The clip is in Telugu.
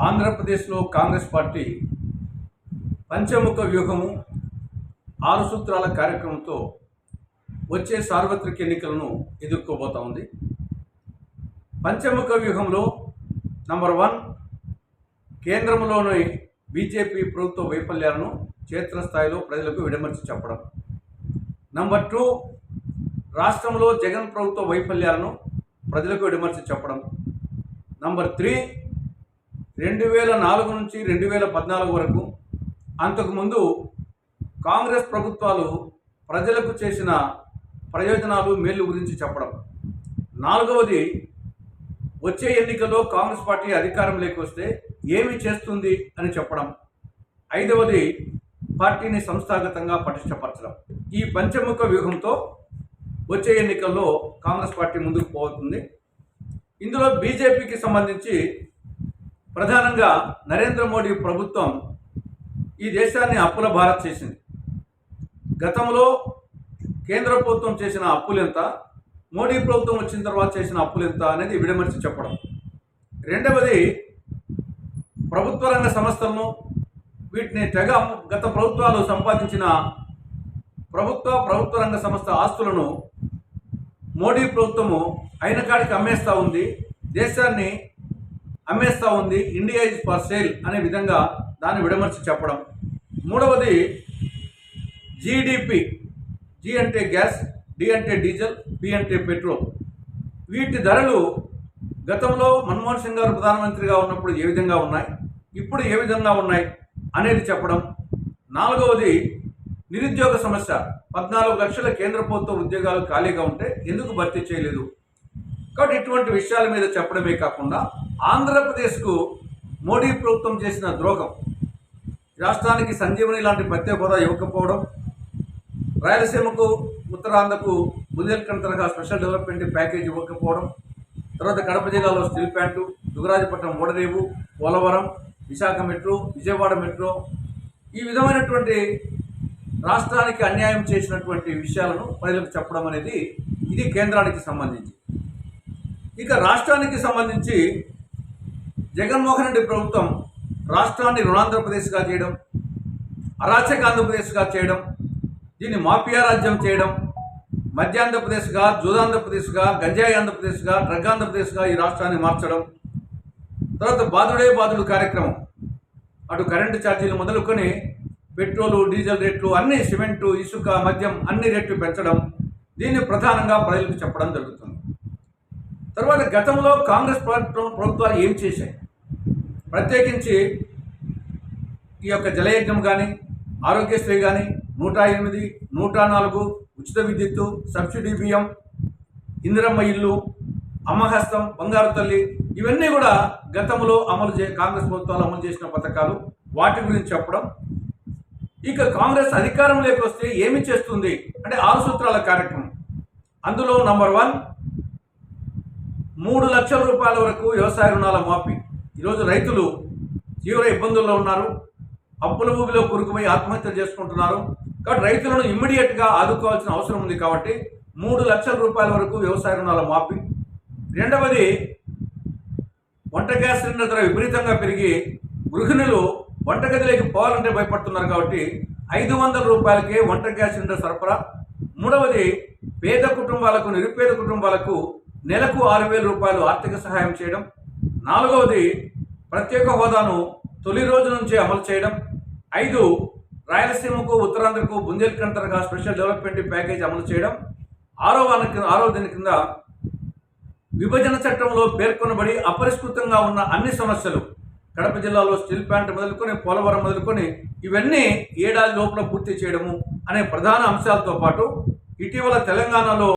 ఆంధ్రప్రదేశ్లో కాంగ్రెస్ పార్టీ పంచముఖ వ్యూహము ఆరు సూత్రాల కార్యక్రమంతో వచ్చే సార్వత్రిక ఎన్నికలను ఎదుర్కోబోతా ఉంది. పంచముఖ వ్యూహంలో నంబర్ వన్ కేంద్రంలోని బీజేపీ ప్రభుత్వ వైఫల్యాలను క్షేత్రస్థాయిలో ప్రజలకు విడమర్చి చెప్పడం. నంబర్ టూ రాష్ట్రంలో జగన్ ప్రభుత్వ వైఫల్యాలను ప్రజలకు విడమర్చి చెప్పడం. నంబర్ త్రీ రెండు వేల నాలుగు నుంచి రెండు వేల పద్నాలుగు వరకు అంతకుముందు కాంగ్రెస్ ప్రభుత్వాలు ప్రజలకు చేసిన ప్రయోజనాలు మేలు గురించి చెప్పడం. నాలుగవది వచ్చే ఎన్నికల్లో కాంగ్రెస్ పార్టీ అధికారంలోకి వస్తే ఏమి చేస్తుంది అని చెప్పడం. ఐదవది పార్టీని సంస్థాగతంగా పటిష్టపరచడం. ఈ పంచముఖ వ్యూహంతో వచ్చే ఎన్నికల్లో కాంగ్రెస్ పార్టీ ముందుకు పోతుంది. ఇందులో బీజేపీకి సంబంధించి ప్రధానంగా నరేంద్ర మోడీ ప్రభుత్వం ఈ దేశాన్ని అప్పుల భారత్ చేసింది. గతంలో కేంద్ర ప్రభుత్వం చేసిన అప్పులు ఎంత మోడీ ప్రభుత్వం వచ్చిన తర్వాత చేసిన అప్పులు ఎంత అనేది విడమర్చి చెప్పడం. రెండవది ప్రభుత్వ రంగ సంస్థలను వీటిని తెగ గత ప్రభుత్వాలు సంపాదించిన ప్రభుత్వ ప్రభుత్వ రంగ సంస్థ ఆస్తులను మోడీ ప్రభుత్వము అయిన కాడికి అమ్మేస్తూ ఉంది. దేశాన్ని అమ్మేస్తూ ఉంది ఇండియా ఇస్ ఫర్ సేల్ అనే విధంగా దాన్ని విడమర్చి చెప్పడం. మూడవది జీడిపి జి అంటే గ్యాస్ డి అంటే డీజిల్ పి అంటే పెట్రోల్. వీటి ధరలు గతంలో మన్మోహన్ సింగ్ గారు ప్రధానమంత్రిగా ఉన్నప్పుడు ఏ విధంగా ఉన్నాయి ఇప్పుడు ఏ విధంగా ఉన్నాయి అనేది చెప్పడం. నాలుగవది నిరుద్యోగ సమస్య. పద్నాలుగు లక్షల కేంద్ర ప్రభుత్వ ఉద్యోగాలు ఖాళీగా ఉంటే ఎందుకు భర్తీ చేయలేదు? కాబట్టి ఇటువంటి విషయాల మీద చెప్పడమే కాకుండా ఆంధ్రప్రదేశ్కు మోడీ ప్రభుత్వం చేసిన ద్రోహం రాష్ట్రానికి సంజీవని లాంటి ప్రత్యేక హోదా ఇవ్వకపోవడం రాయలసీమకు ఉత్తరాంధ్రకు బుందేల్ఖండ్ తరహా స్పెషల్ డెవలప్మెంట్ ప్యాకేజ్ ఇవ్వకపోవడం తర్వాత కడప జిల్లాలో స్టీల్ ప్లాంటు దుగరాజపట్నం ఓడరేవు పోలవరం విశాఖ మెట్రో విజయవాడ మెట్రో ఈ విధమైనటువంటి రాష్ట్రానికి అన్యాయం చేసినటువంటి విషయాలను ప్రజలకు చెప్పడం అనేది ఇది కేంద్రానికి సంబంధించి. ఇక రాష్ట్రానికి సంబంధించి జగన్మోహన్ రెడ్డి ప్రభుత్వం రాష్ట్రాన్ని రుణాంధ్రప్రదేశ్గా చేయడం అరాచక ఆంధ్రప్రదేశ్గా చేయడం దీన్ని మాఫియా రాజ్యం చేయడం మధ్యాంధ్రప్రదేశ్గా జూదాంధ్రప్రదేశ్గా గంజాయి ఆంధ్రప్రదేశ్గా డ్రగ్ ఆంధ్రప్రదేశ్గా ఈ రాష్ట్రాన్ని మార్చడం తర్వాత బాదుడే బాదుడు కార్యక్రమం. అటు కరెంటు ఛార్జీలు మొదలుకొని పెట్రోలు డీజిల్ రేట్లు అన్ని సిమెంటు ఇసుక మద్యం అన్ని రేట్లు పెంచడం దీన్ని ప్రధానంగా ప్రజలకు చెప్పడం జరుగుతుంది. తర్వాత గతంలో కాంగ్రెస్ ప్రభుత్వం ప్రభుత్వాలు ఏం చేశాయి? ప్రత్యేకించి ఈ యొక్క జలయజ్ఞం కానీ ఆరోగ్యశ్రీ కానీ నూట ఎనిమిది నూట నాలుగు ఉచిత విద్యుత్తు సబ్సిడీ బియ్యం ఇందిరమ్మ ఇల్లు అమ్మహస్తం బంగారు తల్లి ఇవన్నీ కూడా గతంలో అమలు చే కాంగ్రెస్ ప్రభుత్వాలు అమలు చేసిన పథకాలు. వాటి గురించి చెప్పడం. ఇక కాంగ్రెస్ అధికారంలోకి వస్తే ఏమి చేస్తుంది? అంటే ఆరు సూత్రాల కార్యక్రమం. అందులో నంబర్ వన్ మూడు లక్షల రూపాయల వరకు వ్యవసాయ రుణాల మాఫీ. ఈరోజు రైతులు తీవ్ర ఇబ్బందుల్లో ఉన్నారు. అప్పుల భూమిలో కురుకుపోయి ఆత్మహత్యలు చేసుకుంటున్నారు. కాబట్టి రైతులను ఇమ్మీడియట్గా ఆదుకోవాల్సిన అవసరం ఉంది కాబట్టి మూడు లక్షల రూపాయల వరకు వ్యవసాయ రుణాల మాఫీ. రెండవది వంట గ్యాస్ సిలిండర్ ధర విపరీతంగా పెరిగి గృహిణులు వంటగదిలోకి పోవాలంటే భయపడుతున్నారు కాబట్టి ఐదు వందల రూపాయలకే వంట గ్యాస్ సిలిండర్ సరఫరా. మూడవది పేద కుటుంబాలకు నిరుపేద కుటుంబాలకు నెలకు ఆరు వేల రూపాయలు ఆర్థిక సహాయం చేయడం. నాలుగవది ప్రత్యేక హోదాను తొలి రోజు నుంచే అమలు చేయడం. ఐదు రాయలసీమకు ఉత్తరాంధ్రకు బుందేల్కంటర్గా స్పెషల్ డెవలప్మెంట్ ప్యాకేజ్ అమలు చేయడం. ఆరో వాన కింద ఆరో దీని కింద విభజన చట్టంలో పేర్కొనబడి అపరిష్కృతంగా ఉన్న అన్ని సమస్యలు కడప జిల్లాలో స్టీల్ ప్లాంట్ మొదలుకొని పోలవరం మొదలుకొని ఇవన్నీ ఏడాది లోపల పూర్తి చేయడము అనే ప్రధాన అంశాలతో పాటు ఇటీవల తెలంగాణలో